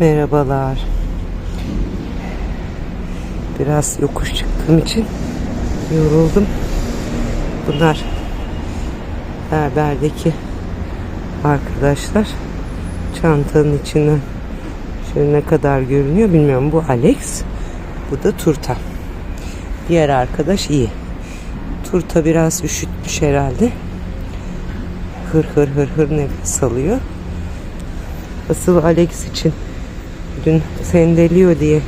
Merhabalar. Biraz yokuş çıktığım için yoruldum. Bunlar berberdeki arkadaşlar. Çantanın içinden şöyle ne kadar görünüyor bilmiyorum. Bu Alex. Bu da Turta. Diğer arkadaş iyi. Turta biraz üşütmüş herhalde. Hır hır hır hır nefes alıyor. Asıl Alex için dün sendeliyor diye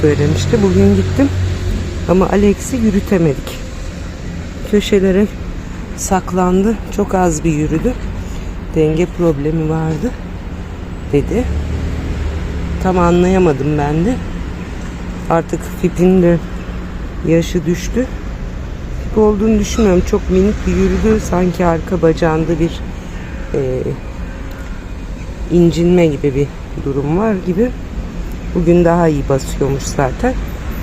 söylemişti. Bugün gittim ama Alex'i yürütemedik. Köşelere saklandı. Çok az bir yürüdü. Denge problemi vardı dedi. Tam anlayamadım ben de. Artık Fip'in de yaşı düştü. Fip olduğunu düşünmüyorum. Çok minik bir yürüdü. Sanki arka bacağında bir e, incinme gibi bir durum var gibi. Bugün daha iyi basıyormuş zaten.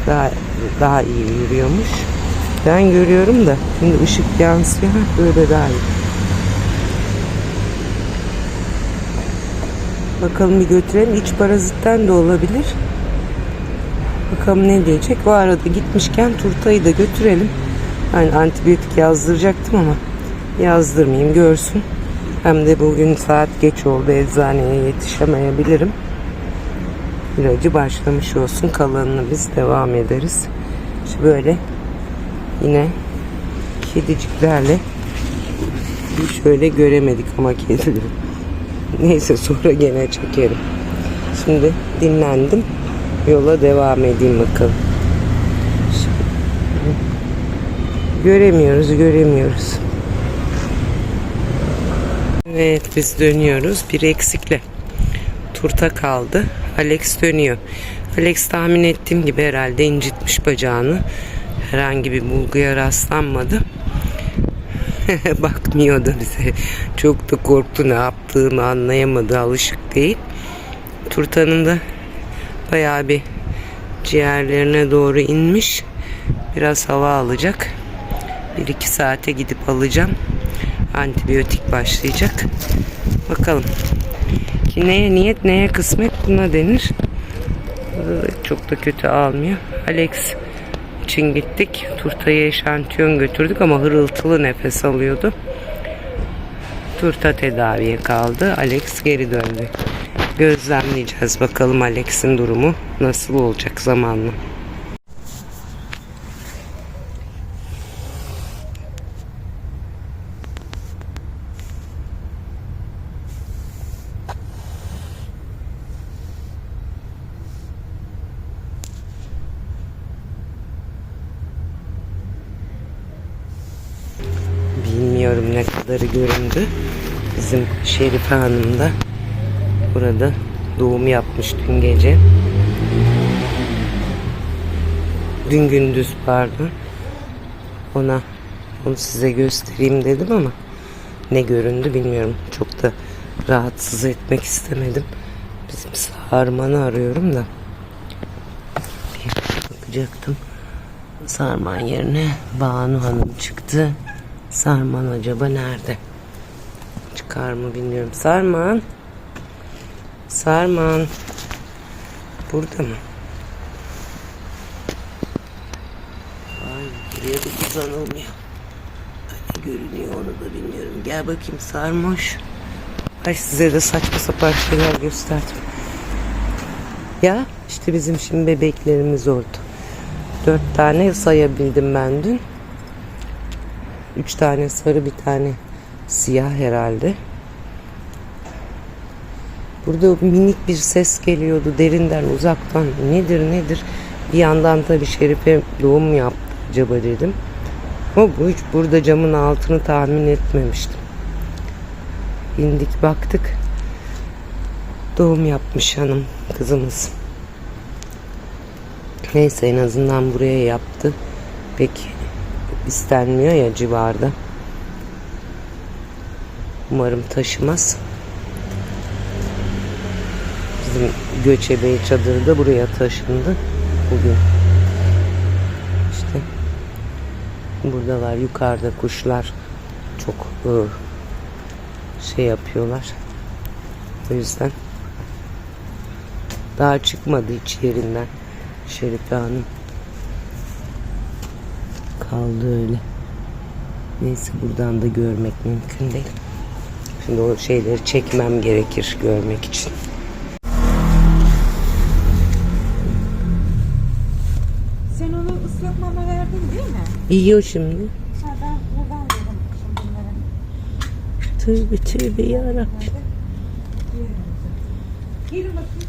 Daha daha iyi yürüyormuş. Ben görüyorum da şimdi ışık yansıyor. Böyle daha iyi. Bakalım bir götürelim. İç parazitten de olabilir. Bakalım ne diyecek. O arada gitmişken turtayı da götürelim. Yani antibiyotik yazdıracaktım ama yazdırmayayım görsün. Hem de bugün saat geç oldu eczaneye yetişemeyebilirim. İlacı başlamış olsun. Kalanını biz devam ederiz. İşte böyle yine kediciklerle bir şöyle göremedik ama kedileri. Neyse sonra gene çekerim. Şimdi dinlendim. Yola devam edeyim bakalım. Göremiyoruz, göremiyoruz. Evet biz dönüyoruz. Bir eksikle. Turta kaldı. Alex dönüyor. Alex tahmin ettiğim gibi herhalde incitmiş bacağını. Herhangi bir bulguya rastlanmadı. Bakmıyordu bize. Çok da korktu ne yaptığını anlayamadı. Alışık değil. Turtanın da bayağı bir ciğerlerine doğru inmiş. Biraz hava alacak. 1-2 saate gidip alacağım. Antibiyotik başlayacak. Bakalım. Ki neye niyet neye kısmet buna denir. Çok da kötü almıyor. Alex için gittik. Turtaya eşantiyon götürdük ama hırıltılı nefes alıyordu. Turta tedaviye kaldı. Alex geri döndü. Gözlemleyeceğiz bakalım Alex'in durumu nasıl olacak zamanla. Bilmiyorum ne kadarı göründü. Bizim Şerife Hanım da burada doğum yapmış dün gece. Dün gündüz pardon. Ona onu size göstereyim dedim ama ne göründü bilmiyorum. Çok da rahatsız etmek istemedim. Bizim sarmanı arıyorum da. Bir bakacaktım. Sarman yerine Banu Hanım çıktı. Sarman acaba nerede? Çıkar mı bilmiyorum. Sarman. Sarman. Burada mı? Ay buraya da uzanılmıyor. Hani görünüyor onu da bilmiyorum. Gel bakayım sarmış. Ay size de saçma sapan şeyler gösterdim. Ya işte bizim şimdi bebeklerimiz oldu. Dört tane sayabildim ben dün. Üç tane sarı bir tane siyah herhalde. Burada minik bir ses geliyordu derinden uzaktan. Nedir nedir? Bir yandan tabii Şerife doğum yaptı acaba dedim. Ama bu hiç burada camın altını tahmin etmemiştim. İndik baktık. Doğum yapmış hanım kızımız. Neyse en azından buraya yaptı. Peki istenmiyor ya civarda. Umarım taşımaz. Bizim göçebe çadırı da buraya taşındı bugün. İşte buradalar yukarıda kuşlar çok ıı, şey yapıyorlar. O yüzden Daha çıkmadı hiç yerinden. Şerife Hanım. Kaldı öyle. Neyse buradan da görmek mümkün değil. Şimdi o şeyleri çekmem gerekir görmek için. Sen onu ıslak mama verdin değil mi? Yiyor şimdi. Ha ben buradan yedim şimdi bunları. Tövbe tövbe yarabbim. Gelin bakayım.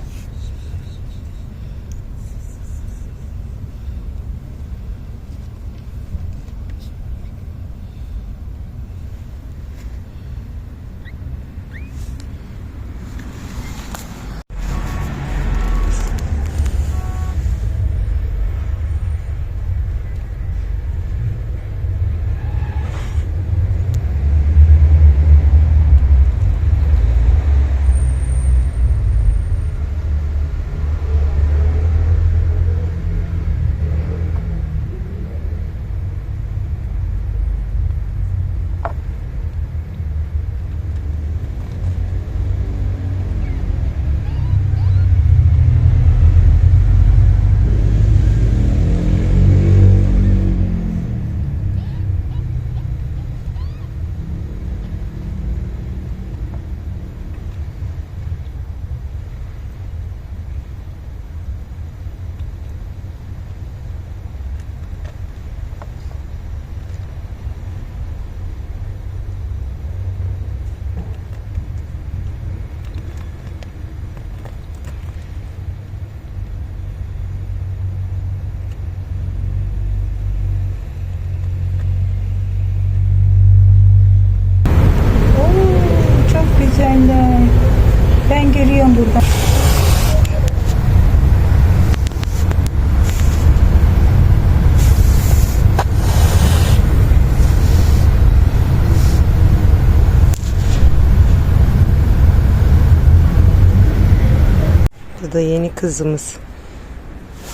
Yeni kızımız.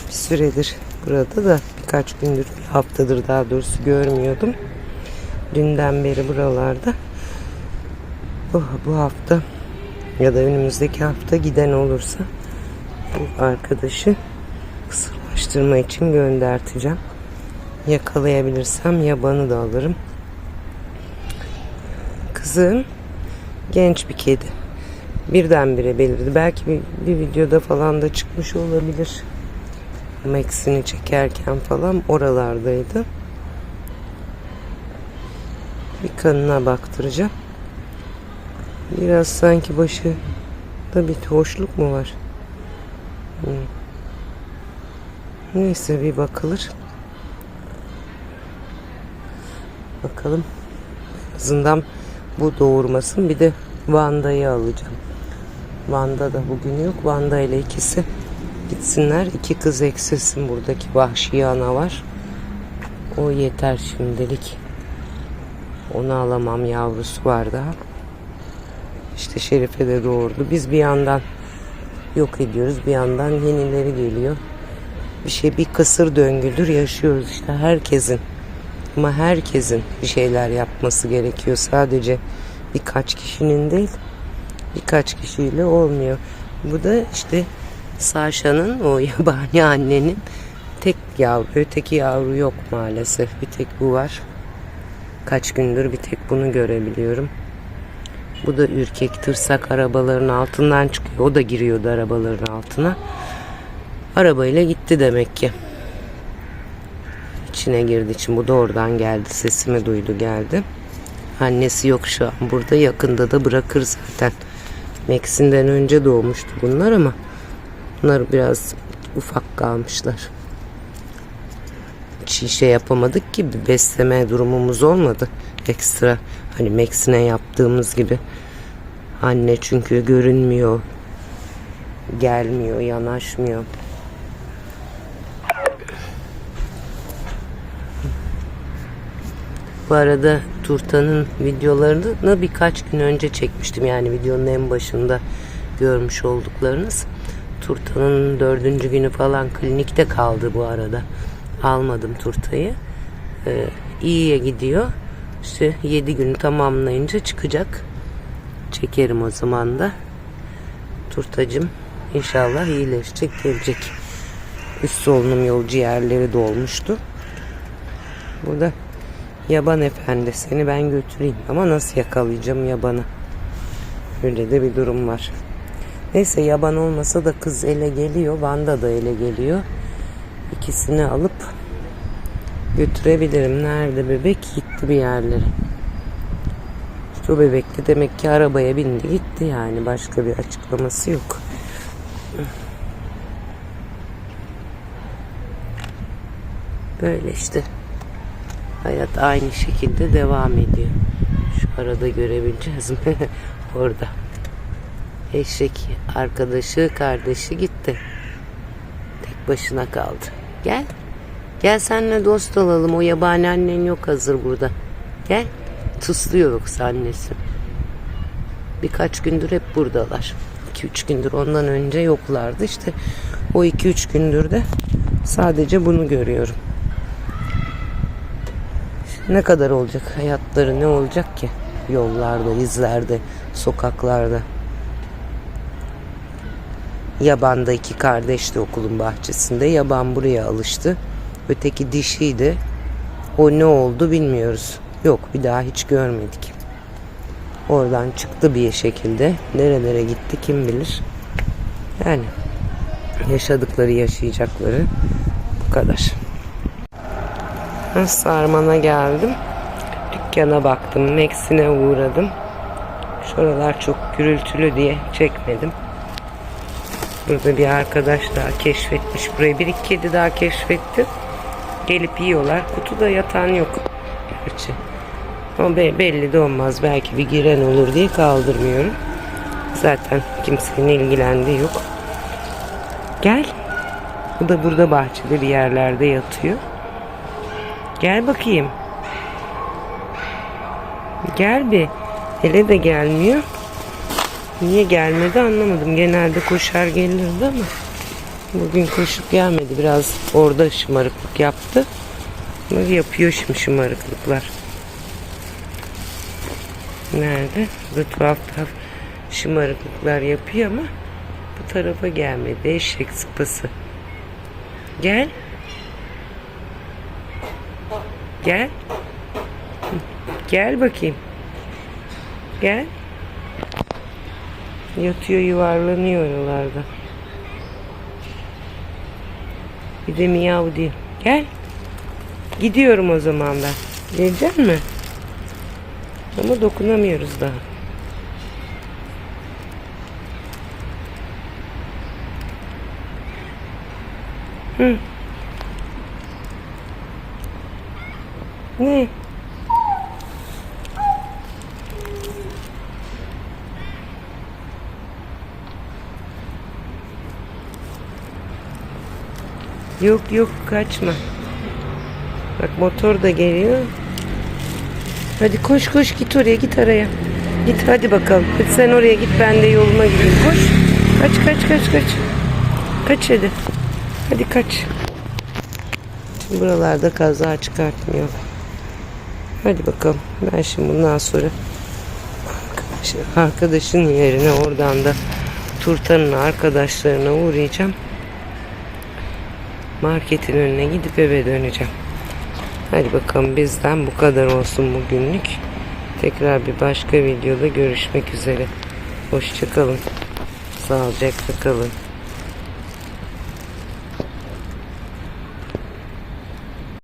Bir süredir burada da birkaç gündür, bir haftadır daha doğrusu görmüyordum. Dünden beri buralarda. Bu, bu hafta ya da önümüzdeki hafta giden olursa bu arkadaşı kısırlaştırma için gönderteceğim. Yakalayabilirsem yabanı da alırım. Kızım genç bir kedi. Birdenbire belirdi. Belki bir, bir videoda falan da çıkmış olabilir. Max'ini çekerken falan oralardaydı. Bir kanına baktıracağım. Biraz sanki başı da bir hoşluk mu var? Hmm. Neyse bir bakılır. Bakalım. En azından bu doğurmasın. Bir de Vanda'yı alacağım. Vanda da bugün yok. Vanda ile ikisi gitsinler. İki kız eksilsin buradaki vahşi ana var. O yeter şimdilik. Onu alamam yavrusu var daha. İşte Şerife de doğurdu. Biz bir yandan yok ediyoruz. Bir yandan yenileri geliyor. Bir şey bir kısır döngüdür yaşıyoruz işte herkesin. Ama herkesin bir şeyler yapması gerekiyor. Sadece birkaç kişinin değil birkaç kişiyle olmuyor. Bu da işte Saşa'nın o yabani annenin tek yavru, öteki yavru yok maalesef. Bir tek bu var. Kaç gündür bir tek bunu görebiliyorum. Bu da ürkek tırsak arabaların altından çıkıyor. O da giriyordu arabaların altına. Arabayla gitti demek ki. İçine girdi için bu da oradan geldi. Sesimi duydu geldi. Annesi yok şu an burada. Yakında da bırakır zaten. Max'inden önce doğmuştu bunlar ama bunlar biraz ufak kalmışlar. Hiç şey yapamadık ki besleme durumumuz olmadı. Ekstra hani Max'ine yaptığımız gibi. Anne çünkü görünmüyor. Gelmiyor, yanaşmıyor. Bu arada Turta'nın videolarını birkaç gün önce çekmiştim. Yani videonun en başında görmüş olduklarınız. Turta'nın dördüncü günü falan klinikte kaldı bu arada. Almadım Turta'yı. Ee, iyiye gidiyor. İşte yedi günü tamamlayınca çıkacak. Çekerim o zaman da. Turtacım İnşallah iyileşecek gelecek. Üst solunum yolu ciğerleri dolmuştu. Burada yaban efendi seni ben götüreyim ama nasıl yakalayacağım yabanı? Öyle de bir durum var. Neyse yaban olmasa da kız ele geliyor. Vanda da ele geliyor. İkisini alıp götürebilirim. Nerede bebek? Gitti bir yerlere. Şu bebek de demek ki arabaya bindi gitti yani. Başka bir açıklaması yok. Böyle işte. Hayat aynı şekilde devam ediyor. Şu arada görebileceğiz mi? Orada. Eşek arkadaşı, kardeşi gitti. Tek başına kaldı. Gel. Gel senle dost olalım. O yabani annen yok hazır burada. Gel. Tıslıyor yoksa annesi. Birkaç gündür hep buradalar. 2-3 gündür ondan önce yoklardı. İşte o 2-3 gündür de sadece bunu görüyorum. Ne kadar olacak hayatları ne olacak ki? Yollarda, izlerde, sokaklarda. Yaban'da iki kardeşti okulun bahçesinde. Yaban buraya alıştı. Öteki dişiydi. O ne oldu bilmiyoruz. Yok bir daha hiç görmedik. Oradan çıktı bir şekilde. Nerelere gitti kim bilir. Yani yaşadıkları yaşayacakları bu kadar. Sarman'a geldim. Dükkana baktım. Meksin'e uğradım. Şuralar çok gürültülü diye çekmedim. Burada bir arkadaş daha keşfetmiş burayı. Bir iki kedi daha keşfetti. Gelip yiyorlar. Kutuda yatan yok. Gerçi. Ama be- belli de olmaz. Belki bir giren olur diye kaldırmıyorum. Zaten kimsenin ilgilendiği yok. Gel. Bu da burada bahçede bir yerlerde yatıyor. Gel bakayım. Gel bir. Hele de gelmiyor. Niye gelmedi anlamadım. Genelde koşar gelirdi ama bugün koşup gelmedi. Biraz orada şımarıklık yaptı. Ama yapıyor şimdi şımarıklıklar. Nerede? Tuhaf tuhaf şımarıklıklar yapıyor ama bu tarafa gelmedi. Eşek sıpası. Gel. Gel. Gel bakayım. Gel. Yatıyor yuvarlanıyor oralarda. Bir de miyav diyor. Gel. Gidiyorum o zaman ben. Gelecek mi? Ama dokunamıyoruz daha. Hı. Ne? Yok yok kaçma. Bak motor da geliyor. Hadi koş koş git oraya git araya. Git hadi bakalım. Hadi sen oraya git ben de yoluma gideyim. Koş. Kaç kaç kaç kaç. Kaç hadi. Hadi kaç. Şimdi buralarda kaza çıkartmıyor. Hadi bakalım. Ben şimdi bundan sonra arkadaşın, yerine oradan da Turtan'ın arkadaşlarına uğrayacağım. Marketin önüne gidip eve döneceğim. Hadi bakalım bizden bu kadar olsun bugünlük. Tekrar bir başka videoda görüşmek üzere. Hoşçakalın. Sağlıcakla kalın.